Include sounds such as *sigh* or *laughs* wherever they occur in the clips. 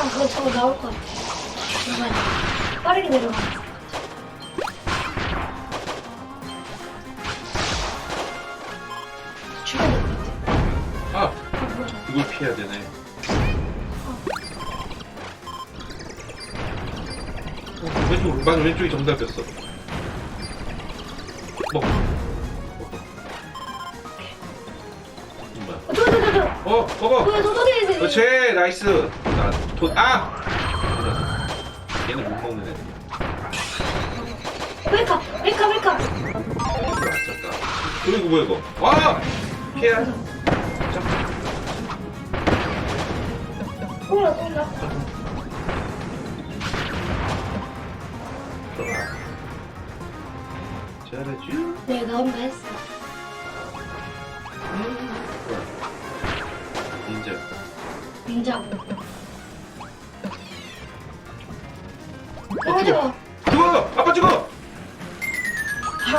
이상한 그거 저거 나올 것 같아. 중간에. 빠르게 내려가. 죽여야 될것 같아. 아 아, 뭐야. 이걸 피해야 되네. 어, 왼쪽 맞아 왼쪽이 정답이었어. 먹. 뭐야? 어, 저, 저, 저, 저. 어 먹어. 뭐야, 저 소리 내세요. 그렇지 나이스. 나 돈 아. 얘는 못 먹는 애. 멜카, 멜카, 멜카. 맞췄다. 그리고 뭐야 이거? 와 피해. 자. 똥나, 똥나. 들어가. 잘해줘. 네, 나온다 했어. 인제. 민자고. 어, 마. 죽어! 아빠!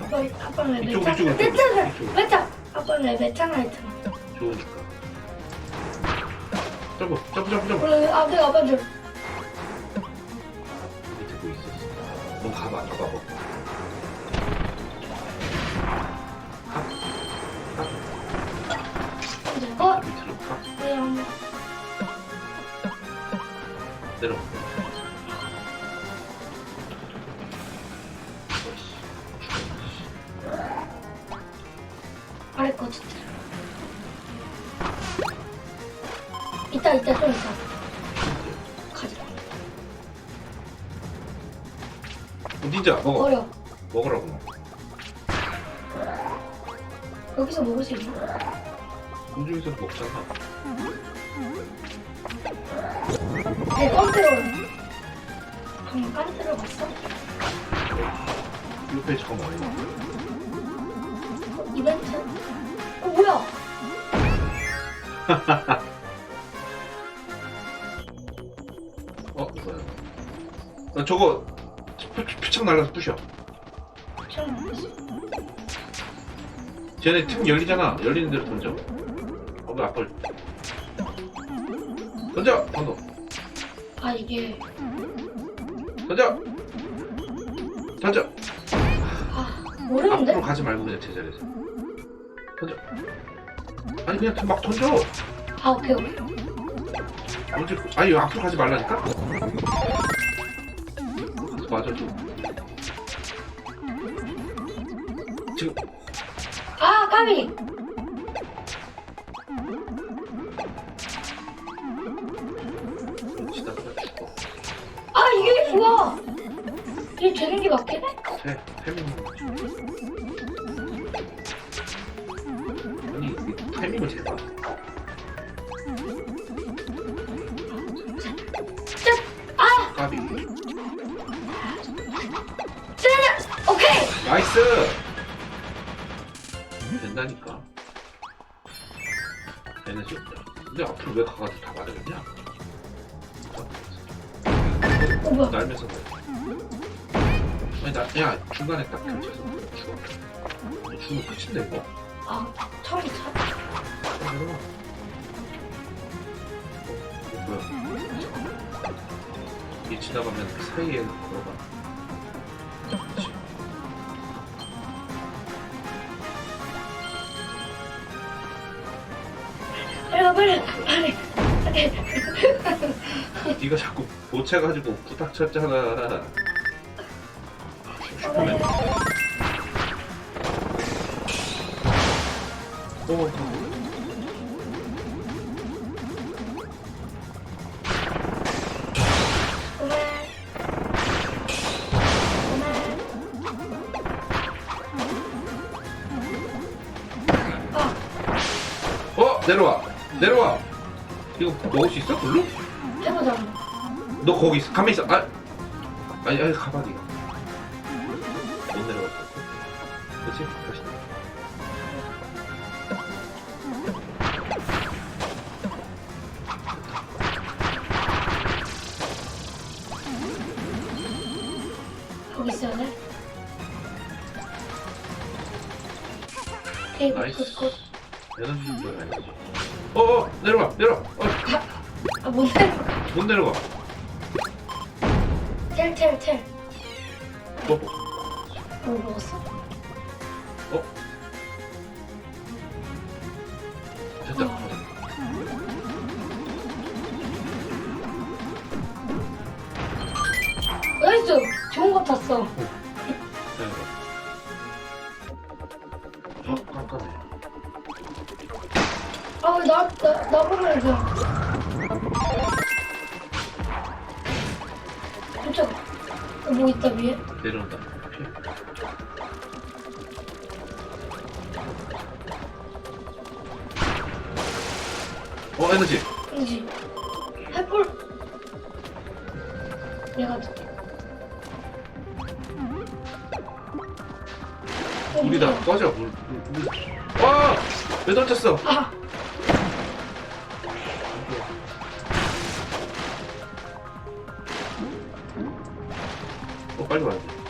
아, 아빠, 아빠는 왜 이쪽으로? 이쪽으로. 아빠는 왜 매창을 했잖아. 좋으니까. 점프, 점프, 점프, 점프. 그래, 아, 내가 아빠한 내려. 아래 거 진짜. 이따, 이따, 좀 이따. 가자. 어, 닌자, 먹어. 어려. 먹으라고. 여기서 먹을 수 있나? 공중에서 먹잖아. 내 깜대로. 방금 깜대로 봤어? 옆에 잠깐만. 어, 이벤트? 어, 뭐야? *laughs* 어, 뭐야. 나 저거 표- 표창 날라서 부셔. 봤어. 쟤네 틈 열리잖아. 열리는 대로 던져. 어, 왜 아빠를. 던져! 방금. 아, 이게. 던져! 던져! 아, 모르는데? 앞으로 가지 말고 그냥 제자리에서. 던져. 아니 그냥 막 던져. 아, 오케이, 오케이. 언제? 아니 앞으로 가지 말라니까. 맞아 지금. 지금 아, 까비! 좋아! 이게 되는 게 해? 새 태민. 아니 이 타이밍을 제발. 짠! 아! 까비. 오케이! 나이스. 된다니까. 에너지 없다. 근데 앞으로 왜 가가지고 다 맞았냐? 날면서 그래. 아니 나, 야 중간에 딱 겹쳐서 죽어. 죽으면 끝인데 이거. 아, 처음에 차. 어, 뭐야? 이 지나가면 그 사이에 걸어가. 그렇지. 빨리, 빨리, 빨리. 빨리. 네가 자꾸 보채가지고 부닥쳤잖아. 슈퍼맨. 그만. 아, 어 내려와 내려와. 이거 먹을 수 있어? 별로? 해보자. 너 거기 있어. 가만히 있어. 아, 아니, 아니 가만히. 못 내려갔어. 그렇지? 다시. 거기 있어야 돼. 나이스. 에너지 좀 줘야 어 어 내려가 내려가. 어, 아, 못 내려가. 못 내려가. 텔, 텔, 텔. 뭐? 뭘 먹었어? 어? 됐다. 나이스! 좋은 거 탔어. 나, 나, 나보면 그냥. 깜짝아. 뭐 있다, 위에? 내려온다. 피해. 어 에너지. 그지? 내가 줄게. 어, 물이다. 꺼져 물. 물. 물. 와! 왜 던졌어? 아, 어빨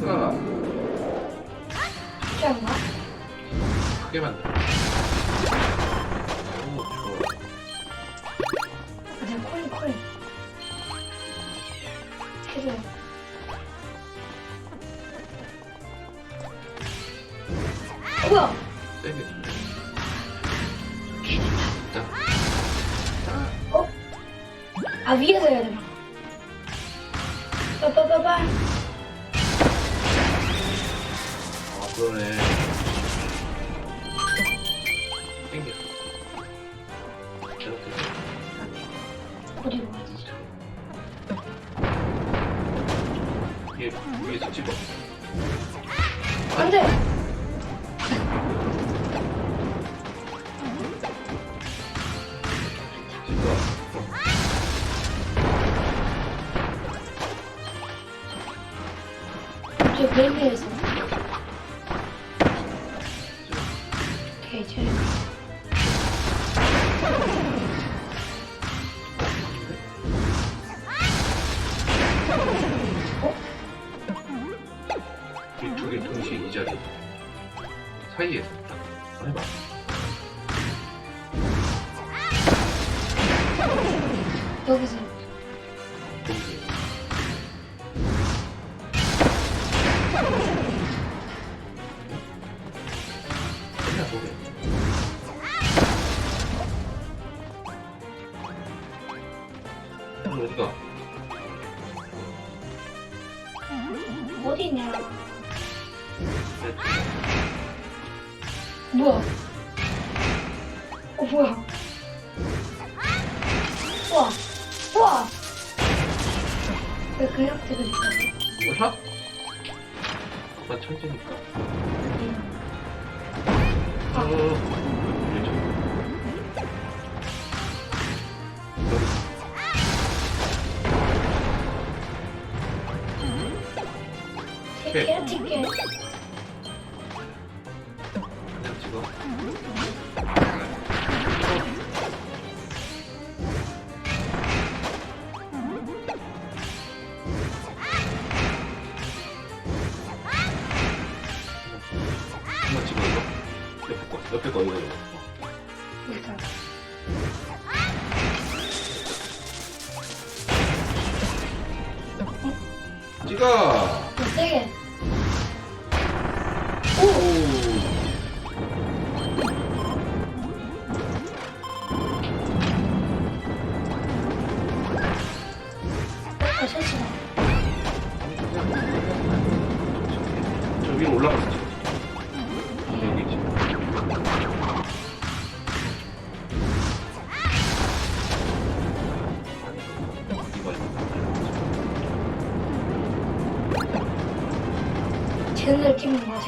쉽지 않나? 크게 만들어. 오, 좋아. 아, 내가 코인, 코인. 그래. 뭐야? 세게. 자, 어? 아, 위에서 해야 되나? 빠빠빠빠. 그러네. 땡겨. 이렇게. 어디로? 위에, 위에서 찍어. 안 돼! 저 베이비에서. 오케이, 제 이두개 동시에 이 자리. 사이에 뭐야? 아빠 천재니까. 어, 네. 티켓 티켓 옆에 거, 이거 이거. 어. 일단. 찍어. 세게. 오. 아, 실수다. 저 위로 올라갔어.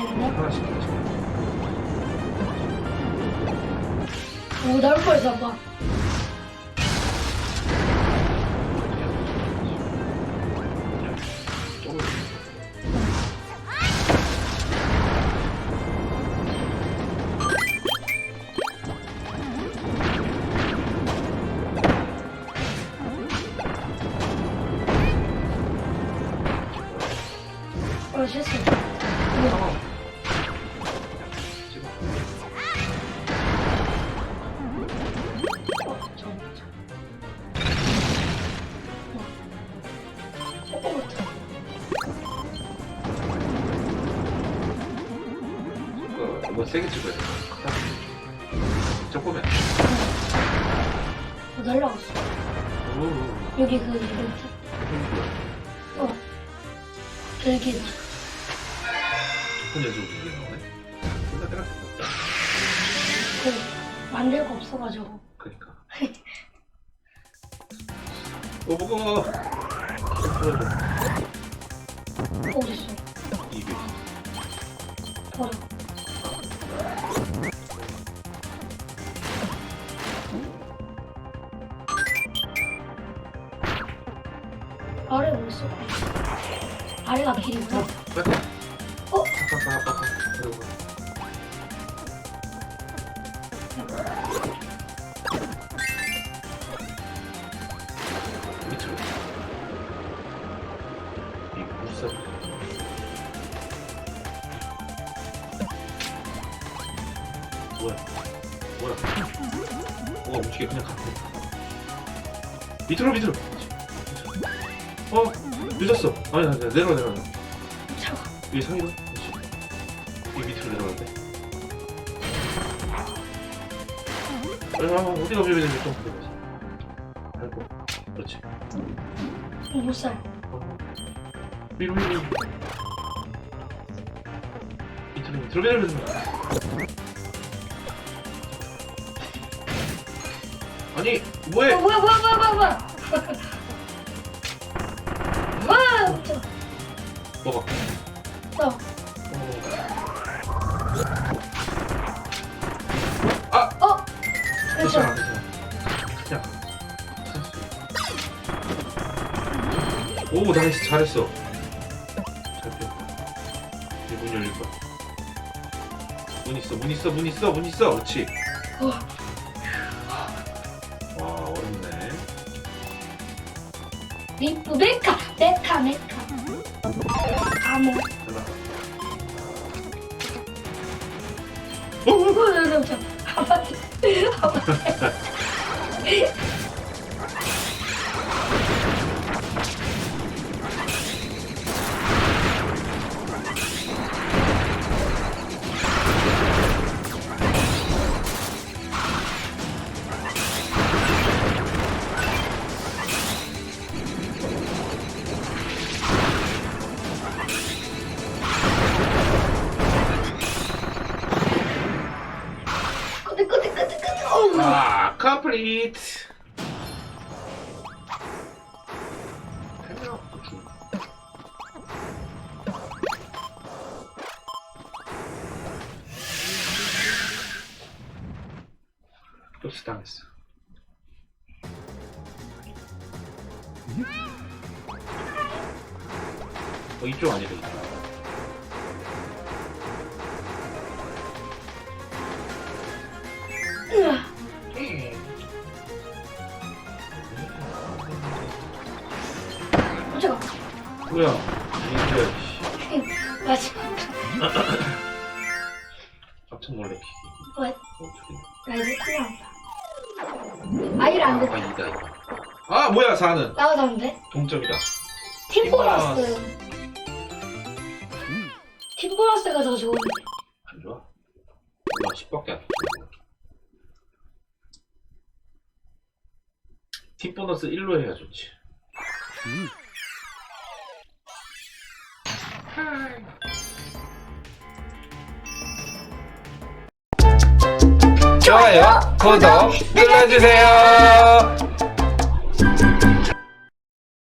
찍는 거 이거 이거 세게 찍어야 돼. 조금만. 어, 날라갔어. 오. 여기 그, 이름 있죠? 어. 여기, 혼자 지금 이게 나오네. 혼자 때렸어. 그, 만들 거 없어가지고. 그니까. *laughs* 오 보고. 어딨어? 이게. 버려. 어딨어? 아래가 길이구나. 어? 아까 아까 아까. 그리고. 밑으로. 이 무슨. 뭐야? 뭐야? 뭐가 움직여 그냥 가. 밑으로 밑으로. 어 늦었어. 아니 아니 아니, 내려와 내려와. 차가. 이게 상이다. 이 밑으로 내려가야 돼. 아 어디가 비벼야 되는지 좀. 밟고. 그렇지. 못 살. 어. 위로 위로. 위로. 밑으로 밑으로 밑으로. 아니 뭐해? 어, 뭐야, 뭐야, 뭐야, 뭐야, 뭐야. *laughs* 먹어. 나, 어. 어? 그렇죠. 괜찮아 괜찮아. 그냥. 오 나이스 잘했어. 잘 피웠다. 이제 문 열릴 거야. 문 있어 문 있어 문 있어 문 있어 그렇지. 어, 리프, 메카, 메카, 메카. 어, 어, 저, 저, 저. 아파트. 아파트. 컴플리트. 수당했어. 어 이쪽 아니래 이쪽. 민수야, 씨. 마지막. 깜짝 놀래. 왜? 어, 저기. 나 이제 큰일 났다. 아이를 안 아, 됐다. 이다, 이다. 아, 뭐야, 4는? 나가자는데? 동점이다. 팀 보너스. 팀 보너스가 더 좋은데. 안 좋아? 몰라, 10밖에 안 줬어. 팀 보너스 1로 해야 좋지. 좋아요, 구독 눌러주세요.